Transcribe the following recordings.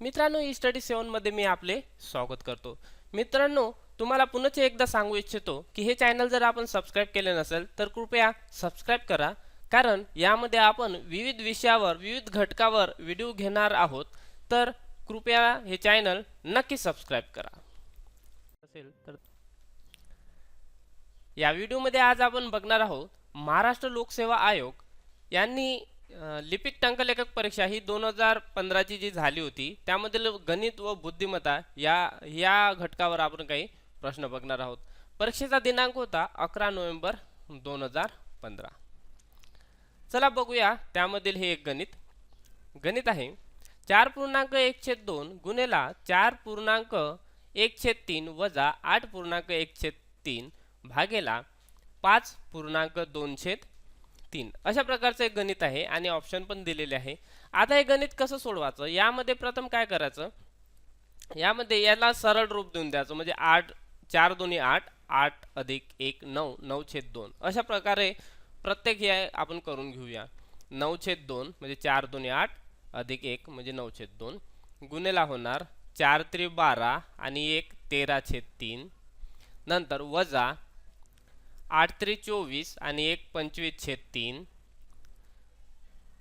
मित्रांनो E study सेवनमध्ये मी आपले स्वागत करतो. मित्रांनो तुम्हाला पुनच एकदा सांगू इच्छितो की हे चॅनल जर आपण सबस्क्राईब केले नसेल तर कृपया सबस्क्राईब करा. कारण यामध्ये आपण विविध विषयावर विविध घटकावर व्हिडिओ घेणार आहोत. तर कृपया हे चॅनल नक्की सबस्क्राईब करा. असेल तर या व्हिडिओमध्ये आज आपण बघणार आहोत महाराष्ट्र लोकसेवा आयोग यांनी लिपिक टंकलेखक परीक्षा ही दोन हजार पंधराची जी झाली होती त्यामधील गणित व बुद्धिमत्ता या या घटकावर आपण काही प्रश्न बघणार आहोत. परीक्षेचा दिनांक होता अकरा नोव्हेंबर दोन हजार पंधरा. चला बघूया त्यामधील हे एक गणित. गणित आहे चार पूर्णांक एक छेद दोन गुणेला चार पूर्णांक एक छेद तीन वजा आठ पूर्णांक एक छेद तीन भागेला पाच पूर्णांक दोन छेद तीन. अशा प्रकारचं एक गणित आहे आणि ऑप्शन पण दिलेले आहे. आता हे गणित कसं सोडवायचं? यामध्ये प्रथम काय करायचं? यामध्ये याला सरळ रूप देऊन द्यायचं. म्हणजे आठ चार दोन्ही आठ आठ अधिक एक नऊ नऊ छेद दोन. अशा प्रकारे प्रत्येक हे आपण करून घेऊया. नऊ छेद दोन म्हणजे चार दोन्ही आठ अधिक एक म्हणजे नऊ छेद दोन. गुन्हेला होणार चार त्रि बारा आणि एक तेरा छेद तीन. नंतर वजा आठ त्रि चोवीस आणि एक पंचवीस छेद तीन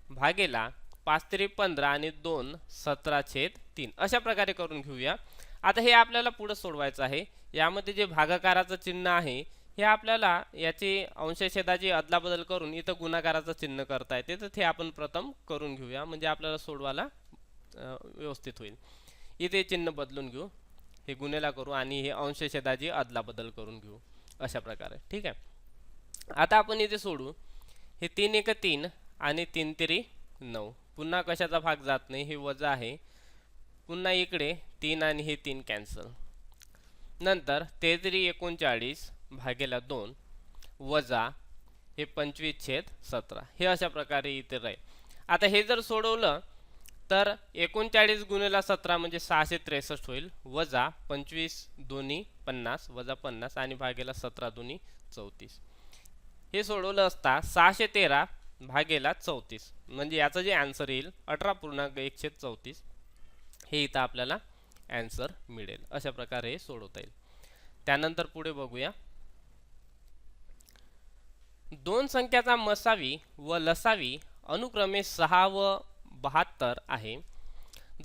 भागेला पाच त्रि पंधरा आणि दोन सतरा छेद तीन. अशा प्रकारे करून घेऊया. आता हे आपल्याला पुढं सोडवायचं आहे. यामध्ये जे भागाकाराचं चिन्ह आहे हे आपल्याला याची अंशछेदाची अदलाबदल करून इथं गुणाकाराचं चिन्ह करता येते. तर ते आपण प्रथम करून घेऊया. म्हणजे आपल्याला सोडवायला व्यवस्थित होईल. इथे चिन्ह बदलून घेऊ. हे गुन्हेला करू आणि हे अंशछेदाची अदलाबदल करून घेऊ. अशा प्रकारे. ठीक आहे? आता आपण इथे सोडू. हे तीन एक तीन आणि तीन तिरी नऊ. पुन्हा कशाचा भाग जात नाही हे वजा आहे. पुन्हा इकडे तीन आणि हे तीन कॅन्सल नंतर तेजरी एकोणचाळीस भागेला दोन वजा हे पंचवीस छेद सतरा. हे अशा प्रकारे इथे राहील. आता हे जर सोडवलं तर एकोणचाळीस गुणेला सतरा म्हणजे सहाशे त्रेसष्ट होईल. वजा पंचवीस दोन्ही पन्नास वजा पन्नास आणि भागेला सतरा दोन्ही चौतीस. हे सोडवलं असता सहाशे तेरा भागेला चौतीस. म्हणजे याचं जे आन्सर येईल अठरा पूर्णांक एकशे चौतीस हे इथं आपल्याला ॲन्सर मिळेल. अशा प्रकारे हे सोडवता येईल. त्यानंतर पुढे बघूया. दोन संख्याचा मसावी व लसावी अनुक्रमे सहा व बहात्तर आहे.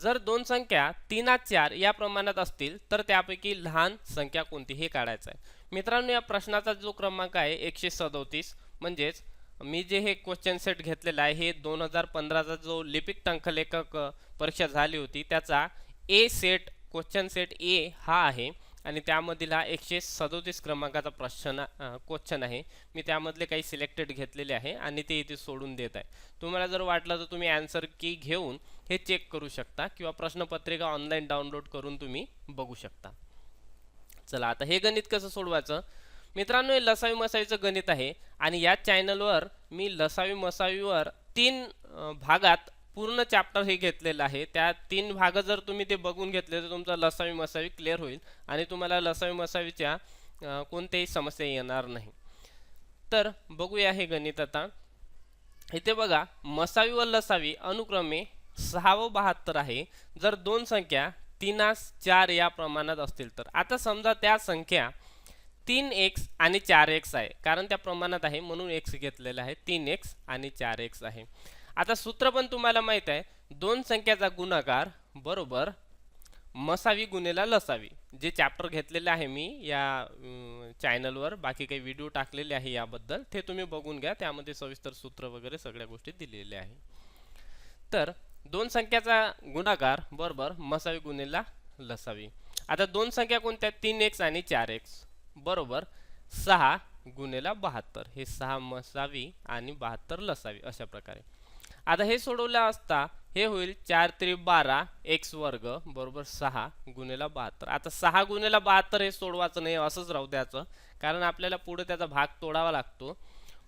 जर दोन संख्या तीन चार या प्रमाणात असतील तर त्यापैकी लहान संख्या कोणती हे काढायचं आहे. मित्रांनो या प्रश्नाचा जो क्रमांक आहे एकशे सदोतीस म्हणजेच मी जे हे क्वेश्चन सेट घेतलेला आहे हे दोन हजार पंधराचा जो लिपिक टंकलेखक परीक्षा झाली होती त्याचा A set question set A हा आहे. आणि त्यामधील हा एकशे सदोतीस क्रमांकाचा प्रश्न क्वेश्चन आहे. मी त्यामधले काही सिलेक्टेड घेतलेले आहे आणि ते इथे सोडून देत आहे. तुम्हाला जर वाटलं तर तुम्ही ॲन्सर की घेऊन हे चेक करू शकता किंवा प्रश्नपत्रिका ऑनलाईन डाउनलोड करून तुम्ही बघू शकता. चला आता हे गणित कसं सोडवायचं? मित्रांनो हे लसावी मसावीचं गणित आहे आणि या चॅनलवर मी लसावी मसावीवर तीन भागात पूर्ण चॅप्टर हे घेतलेलं आहे. त्या तीन भाग जर तुम्ही ते बघून घेतले तर तुमचा लसावी मसावी क्लिअर होईल आणि तुम्हाला लसावी मसावीच्या कोणत्याही समस्या येणार नाही. तर बघूया हे गणित आता. इथे बघा मसावी व लसावी अनुक्रमे सहा व बहात्तर आहे. जर दोन संख्या तीनास चार या प्रमाणात असतील तर. आता समजा त्या संख्या तीन एक्स आणि चार एक्स आहे. कारण त्या प्रमाणात आहे म्हणून एक्स घेतलेला आहे. तीन एक्स आणि चार एक्स आहे. आता सूत्र पण तुम्हाला माहीत आहे. दोन संख्याचा गुणाकार बरोबर मसावी गुन्हेला लसावी. जे चॅप्टर घेतलेले आहे मी या चॅनलवर बाकी काही व्हिडिओ टाकलेले आहे याबद्दल ते तुम्ही बघून घ्या. त्यामध्ये सविस्तर सूत्र वगैरे सगळ्या गोष्टी दिलेल्या आहे. तर दोन संख्याचा गुणाकार बरोबर मसावी गुन्हेला लसावी. आता दोन संख्या कोणत्या? तीन एक्स आणि चार एक्स बरोबर सहा गुन्हेला बहात्तर. हे सहा मसावी आणि बहात्तर लसावी अशा प्रकारे. आता हे सोडवलं असता हे होईल चार त्रि बारा एक्स वर्ग बरोबर सहा गुन्हेला बहात्तर. आता सहा गुन्हेला बहात्तर हे सोडवायचं नाही असंच राहू द्यायचं. कारण आपल्याला पुढे त्याचा भाग तोडावा लागतो.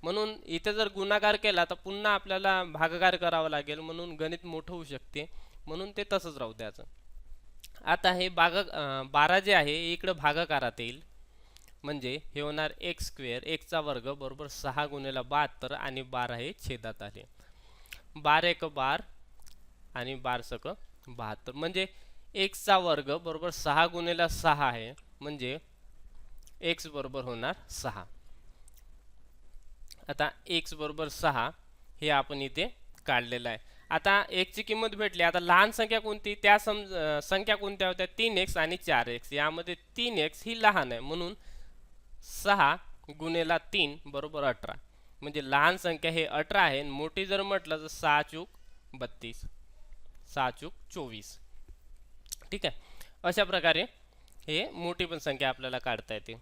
म्हणून इथे जर गुणाकार केला तर पुन्हा आपल्याला भागाकार करावा लागेल. म्हणून गणित मोठं होऊ शकते. म्हणून ते तसंच राहू द्यायचं. आता हे भाग बारा जे आहे इकडं भागाकारात येईल. म्हणजे हे होणार एक्स स्क्वेअर एकचा वर्ग बरोबर सहा गुन्हेला बहात्तर आणि बारा हे छेदात आले. बार एक बार आणि बारसक बहात्तर. म्हणजे एक्सचा वर्ग बरोबर सहा गुणेला सहा आहे. म्हणजे एक्स बरोबर होणार सहा. आता एक्स बरोबर सहा हे आपण इथे काढलेलं आहे. आता एकची किंमत भेटली. आता लहान संख्या कोणती? त्या सम संख्या कोणत्या होत्या? तीन एक्स आणि चार एक्स यामध्ये तीन एक्स ही लहान आहे. म्हणून सहा गुणेला तीन बरोबर अठरा. म्हणजे लहान संख्या हे अठरा आहे मोठी जर म्हटलं तर सहा चूक बत्तीस सहा चूक चोवीस. ठीक आहे? अशा प्रकारे हे मोठी पण संख्या आपल्याला काढता येते.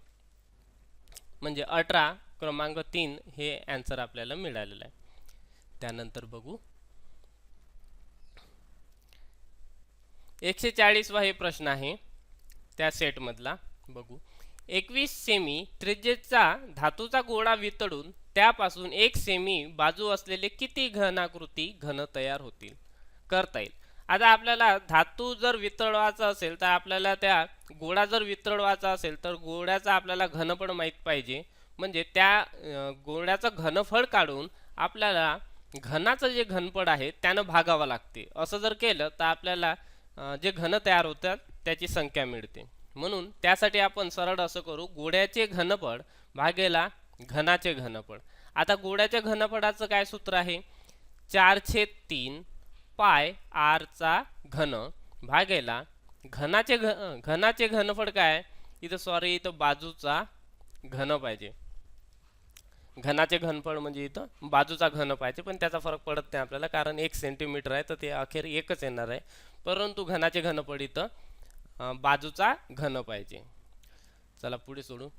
म्हणजे अठरा क्रमांक तीन हे ॲन्सर आपल्याला मिळालेलं आहे. त्यानंतर बघू. एकशे चाळीसवा हे प्रश्न आहे त्या सेटमधला बघू. एकवीस सेमी त्रिज्येचा धातूचा गोळा वितळून त्यापासून एक सेमी बाजू असलेले किती घनाकृती घन तयार होतील? करता येईल. आता आपल्याला धातू जर वितळवायचा असेल तर आपल्याला त्या गोळा जर वितळवायचा असेल तर गोळ्याचा आपल्याला घनफळ माहीत पाहिजे. म्हणजे त्या गोळ्याचं घनफळ काढून आपल्याला घनाचं जे घनफळ आहे त्यानं भागावं लागते. असं जर केलं तर आपल्याला जे घन तयार होतात त्याची संख्या मिळते. म्हणून त्यासाठी आपण सरळ असं करू गोड्याचे घनफळ भागेला घनाचे घनफळ. आता गोड्याच्या घनफळाचं काय सूत्र आहे? चार छेद तीन पाय आरचा घन भागेला घनाचे घ घनाचे घनफळ काय? इथं सॉरी इथं बाजूचा घन पाहिजे. घनाचे घनफळ म्हणजे इथं बाजूचा घन पाहिजे पण त्याचा फरक पडत नाही आपल्याला कारण एक सेंटीमीटर आहे तर ते अखेर एकच येणार आहे. परंतु घनाचे घनफळ इथं बाजूचा घन पाहिजे. चला पुढे सोडू.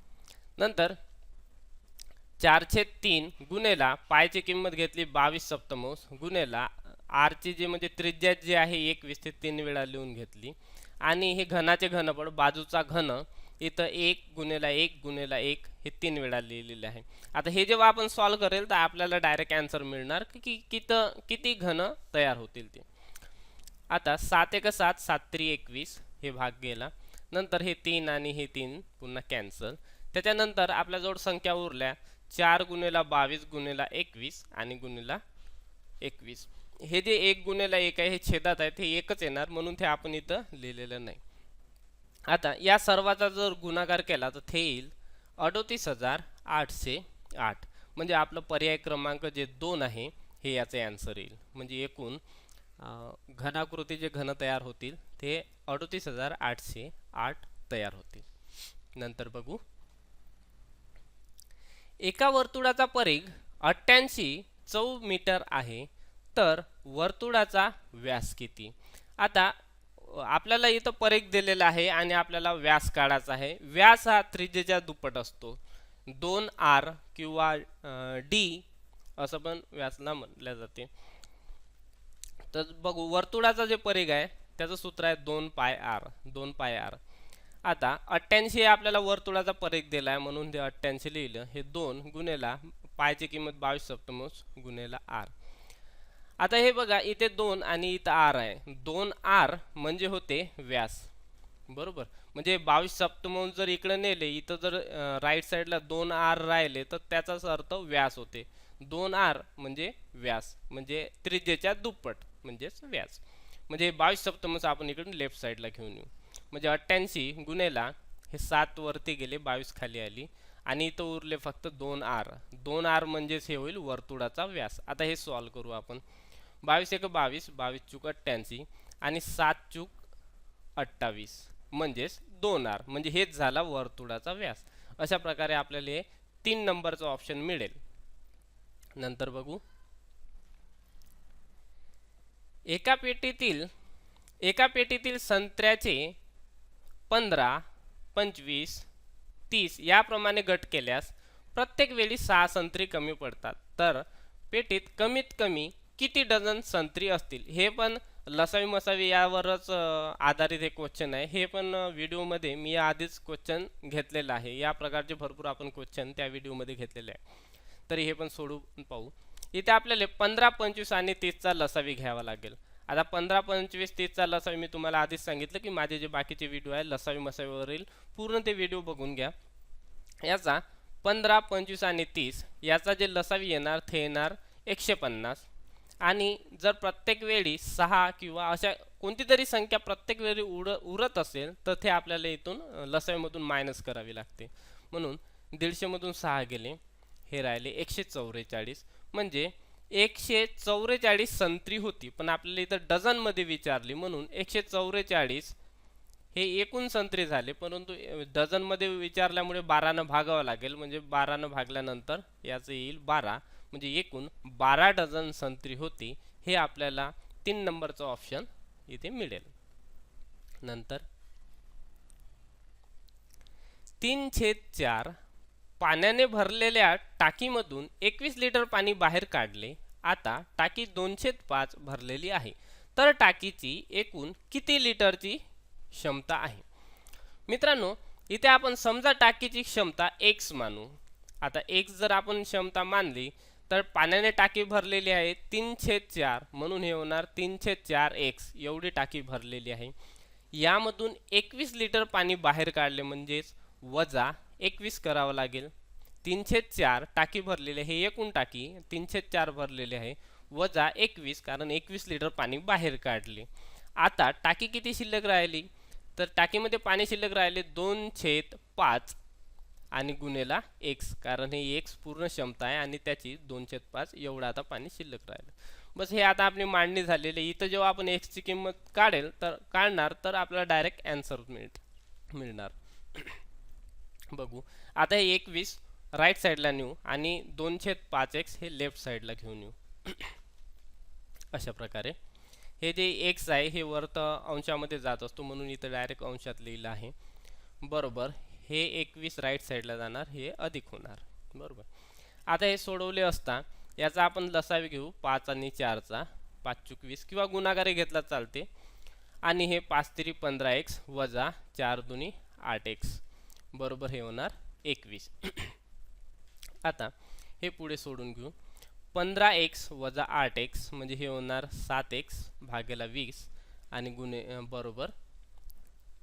नंतर चारशे तीन गुन्हेला पायची किंमत घेतली बावीस सप्तमोस गुन्हेला आरची जी म्हणजे त्रिज्या जी आहे एकवीस ते तीन वेळा लिहून घेतली. आणि हे घनाचे घनपड बाजूचा घन इथं एक गुन्हेला एक गुन्हेला एक हे तीन वेळा लिहिलेले आहे. आता हे जेव्हा आपण सॉल्व करेल तर आपल्याला डायरेक्ट आन्सर मिळणार की की कित किती घन तयार होतील ते. आता सात एक सात सात त्री एकवीस हे भाग गेला. नंतर हे तीन आणि हे तीन पुन्हा कॅन्सल त्याच्यानंतर आपल्याजवळ संख्या उरल्या. चार गुन्हेला बावीस गुन्हेला एकवीस आणि गुन्हेला एकवीस. हे जे एक गुन्हेला एक आहे हे छेदात आहे ते एकच येणार म्हणून ते आपण इथं लिहिलेलं नाही. आता या सर्वाचा जर गुणाकार केला तर ते येईल अडोतीस हजार आठशे आठ. म्हणजे आपलं पर्याय क्रमांक जे दोन आहे हे याचे आन्सर येईल. म्हणजे एकूण घनाकृती जे घन तयार होतील ते अडतीस हजार आठशे आठ तयार होतील. नंतर बघू. एका वर्तुळाचा परिघ अठ्ठ्याऐंशी चौ मीटर आहे तर वर्तुळाचा व्यास किती? आता आपल्याला इथं परिघ दिलेला आहे आणि आपल्याला व्यास काढायचा आहे. व्यास हा त्रिजेच्या दुप्पट असतो. दोन आर किंवा डी असं पण व्यासला म्हटलं जाते. तर बघू वर्तुळाचा जे परिघ आहे त्याचं सूत्र आहे दोन पाय आर दोन पाय आर. आता अठ्ठ्याऐंशी आपल्याला वर्तुळाचा परिघ दिला आहे म्हणून ते अठ्ठ्याऐंशी लिहिलं. हे दोन गुन्हेला पायची किंमत बावीस सप्तमोस गुन्हेला आर. आता हे बघा इथे दोन आणि इथं आर आहे. दोन आर म्हणजे होते व्यास. बरोबर? म्हणजे बावीस सप्तमोस जर इकडे नेले इथं जर राईट साईडला दोन आर राहिले तर त्याचाच अर्थ व्यास होते. दोन आर म्हणजे व्यास म्हणजे त्रिज्येच्या दुप्पट. म्हणजेच व्यास म्हणजे बावीस सप्तमच आपण इकडून लेफ्ट साईडला घेऊन येऊ. म्हणजे अठ्ठ्याऐंशी गुन्हेला हे सात वरती गेले बावीस खाली आली. आणि इथं उरले फक्त दोन आर. दोन आर म्हणजेच हे होईल वर्तुळाचा व्यास. आता हे सॉल्व करू आपण. बावीस एक बावीस बावीस चूक अठ्ठ्याऐंशी आणि सात चूक अठ्ठावीस म्हणजेच दोन आर. म्हणजे हेच झाला वर्तुळाचा व्यास. अशा प्रकारे आपल्याला हे तीन नंबरचं ऑप्शन मिळेल. नंतर बघू. एका पेटीतील एका पेटीतील संत्र्याचे पंधरा पंचवीस तीस याप्रमाणे गट केल्यास प्रत्येक वेळी सहा संत्री कमी पडतात. तर पेटीत कमीत कमी किती डझन संत्री असतील? हे पण लसावी मसावी यावरच आधारित हे क्वेश्चन आहे. हे पण व्हिडिओमध्ये मी आधीच क्वेश्चन घेतलेलं आहे. या प्रकारचे भरपूर आपण क्वेश्चन त्या व्हिडिओमध्ये घेतलेले आहे. तरी हे पण सोडून पाहू. इथे आपल्याला पंधरा पंचवीस आणि तीसचा लसावी घ्यावा लागेल. आता पंधरा पंचवीस तीसचा लसावी मी तुम्हाला आधीच सांगितलं की माझे जे बाकीचे व्हिडिओ आहे लसावी मसावीवरील पूर्ण ते व्हिडिओ बघून घ्या. याचा पंधरा पंचवीस आणि तीस याचा जे लसावी येणार ते येणार एकशे पन्नास. आणि जर प्रत्येक वेळी सहा किंवा अशा कोणती तरी संख्या प्रत्येक वेळी उड उरत असेल तर ते आपल्याला इथून लसावीमधून मायनस करावी लागते. म्हणून दीडशेमधून सहा गेले. हे राहिले एकशे चौवेचाळीस म्हणजे एकशे चौवेचाळीस संत्री होती. पण आपल्याला इथं डझनमध्ये विचारली म्हणून एकशे चौवेचाळीस हे एकूण संत्री झाले. परंतु डझनमध्ये विचारल्यामुळे बारानं भागावं लागेल. म्हणजे बारानं भागल्यानंतर याचं येईल बारा. म्हणजे एकूण बारा डझन संत्री होती. हे आपल्याला तीन नंबरचं ऑप्शन इथे मिळेल. नंतर तीन छेद चार पाण्याने भरलेल्या टाकीमधून एकवीस लिटर पाणी बाहेर काढले. आता टाकी दोनशे पाच भरलेली आहे. तर टाकीची एकूण किती लिटरची क्षमता आहे? मित्रांनो इथे आपण समजा टाकीची क्षमता एक्स मानू. आता एक्स जर आपण क्षमता मानली तर पाण्याने टाकी भरलेली आहे तीन छेद चार म्हणून हे होणार तीन छेद चार एक्स एवढी टाकी भरलेली आहे. यामधून एकवीस लिटर पाणी बाहेर काढले म्हणजेच वजा एकवीस करावं लागेल. तीनशे चार टाकी भरलेले हे एकूण टाकी तीनशे चार भरलेले आहे. वजा एकवीस कारण एकवीस लिटर पाणी बाहेर काढले. आता टाकी किती शिल्लक राहिली? तर टाकीमध्ये पाणी शिल्लक राहिले दोन छेद पाच आणि गुन्हेला एक्स कारण हे एक्स पूर्ण क्षमता आहे आणि त्याची दोन छेद पाच एवढं आता पाणी शिल्लक राहिलं. बस हे आता आपली मांडणी झालेली इथं जेव्हा आपण एक्सची किंमत काढेल तर काढणार तर आपल्याला डायरेक्ट अँसर मिळ मिळणार. बघू. आता हे एकवीस राईट साईडला नेऊ आणि दोनशे पाच एक्स हे लेफ्ट साईडला घेऊन येऊ. अशा प्रकारे. हे जे एक्स आहे हे वर्त अंशामध्ये जात असतो म्हणून इथं डायरेक्ट अंशात लिहिलं आहे. बरोबर. हे एकवीस राईट साईडला जाणार हे अधिक होणार. बरोबर. आता हे सोडवले असता याचा आपण लसावी घेऊ. पाच आणि चारचा. पाच चुकवीस किंवा गुणागारे घेतला चालते. आणि हे पाच तरी पंधरा एक्स वजा चार दुनी आठ एक्स बरोबर हे होणार एकवीस. आता हे पुढे सोडून घेऊ. पंधरा एक्स वजा आठ एक्स म्हणजे हे होणार सात एक्स भागेला वीस आणि गुणे बरोबर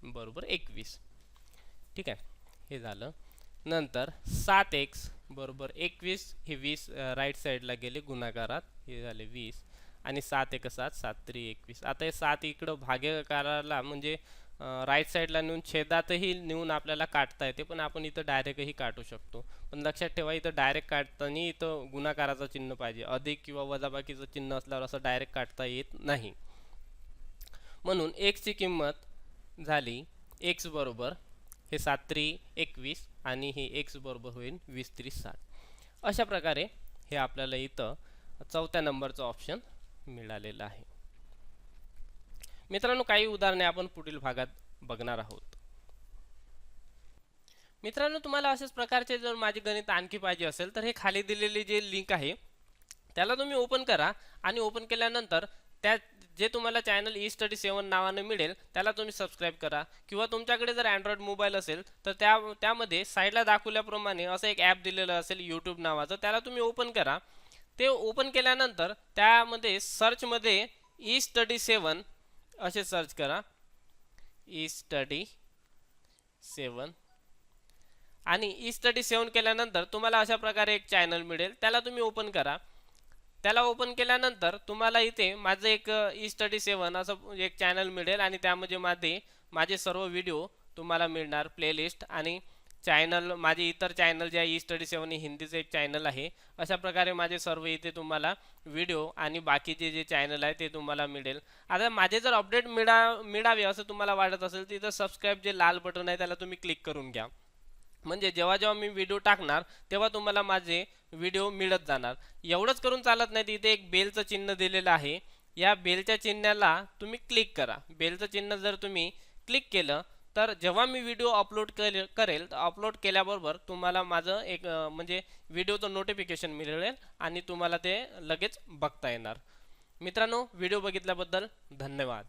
बरोबर एकवीस. ठीक आहे? हे झालं. नंतर सात एक्स बरोबर एकवीस हे वीस राईट साईडला गेले गुणाकारात हे झाले वीस. आणि सात एक सात सात त्री एकवीस. आता हे सात इकडं भाग्यकाराला म्हणजे राईट साईडला नेऊन छेदातही नेऊन आपल्याला काढता येते पण आपण इथं डायरेक्टही काढू शकतो. पण लक्षात ठेवा इथं डायरेक्ट काढताना इथं गुणाकाराचं चिन्ह पाहिजे. अधिक किंवा वजाबाकीचं चिन्ह असल्यावर असं डायरेक्ट काढता येत नाही. म्हणून एक्सची किंमत झाली एक्स बरोबर हे सात त्री एकवीस आणि हे एक्स बरोबर होईल वीस त्रीस सात अशा प्रकारे हे आपल्याला इथं चौथ्या नंबरचं ऑप्शन मिळालेलं आहे. मित्रांनो काही उदाहरणे आपण पुढील भागात बघणार आहोत. मित्रांनो तुम्हाला अशाच प्रकारचे जर माझे गणित आणखी पाहिजे असेल तर हे खाली दिलेली जे लिंक आहे त्याला तुम्ही ओपन करा आणि ओपन केल्यानंतर त्या जे तुम्हाला चॅनल ई स्टडी सेवन नावानं मिळेल त्याला तुम्ही सबस्क्राईब करा. किंवा तुमच्याकडे जर अँड्रॉइड मोबाईल असेल तर त्या त्यामध्ये साईडला दाखवल्याप्रमाणे असं एक ॲप दिलेलं असेल यूट्यूब नावाचं त्याला तुम्ही ओपन करा. ते ओपन केल्यानंतर त्यामध्ये सर्चमध्ये ई स्टडी सेवन असे सर्च करा. ई स्टडी सेवन आणि ई स्टडी सेवन केल्यानंतर तुम्हाला अशा प्रकारे एक चॅनल मिळेल. त्याला तुम्ही ओपन करा. त्याला ओपन केल्यानंतर तुम्हाला इथे माझं एक ई स्टडी सेवन असं एक चॅनल मिळेल आणि त्यामध्ये माझे माझे सर्व व्हिडिओ तुम्हाला मिळणार. प्लेलिस्ट आणि चॅनल माझे इतर चॅनल जे आहे ई स्टडी सेवन हिंदीचं एक चॅनल आहे. अशा प्रकारे माझे सर्व इथे तुम्हाला व्हिडिओ आणि बाकीचे जे चॅनल आहे ते तुम्हाला मिळेल. आता माझे जर अपडेट मिळा मिळावे असं तुम्हाला वाटत असेल तर इथं सबस्क्राईब जे लाल बटन आहे त्याला तुम्ही क्लिक करून घ्या. म्हणजे जेव्हा जेव्हा मी व्हिडिओ टाकणार तेव्हा तुम्हाला माझे व्हिडिओ मिळत जाणार. एवढंच करून चालत नाही इथे एक बेलचं चिन्ह दिलेलं आहे. या बेलच्या चिन्हाला तुम्ही क्लिक करा. बेलचं चिन्ह जर तुम्ही क्लिक केलं तर जेव्हा मी व्हिडिओ अपलोड करे करेल तर अपलोड केल्याबरोबर तुम्हाला माझं एक म्हणजे व्हिडिओचं नोटिफिकेशन मिळेल आणि तुम्हाला ते लगेच बघता येणार. मित्रांनो व्हिडिओ बघितल्याबद्दल धन्यवाद.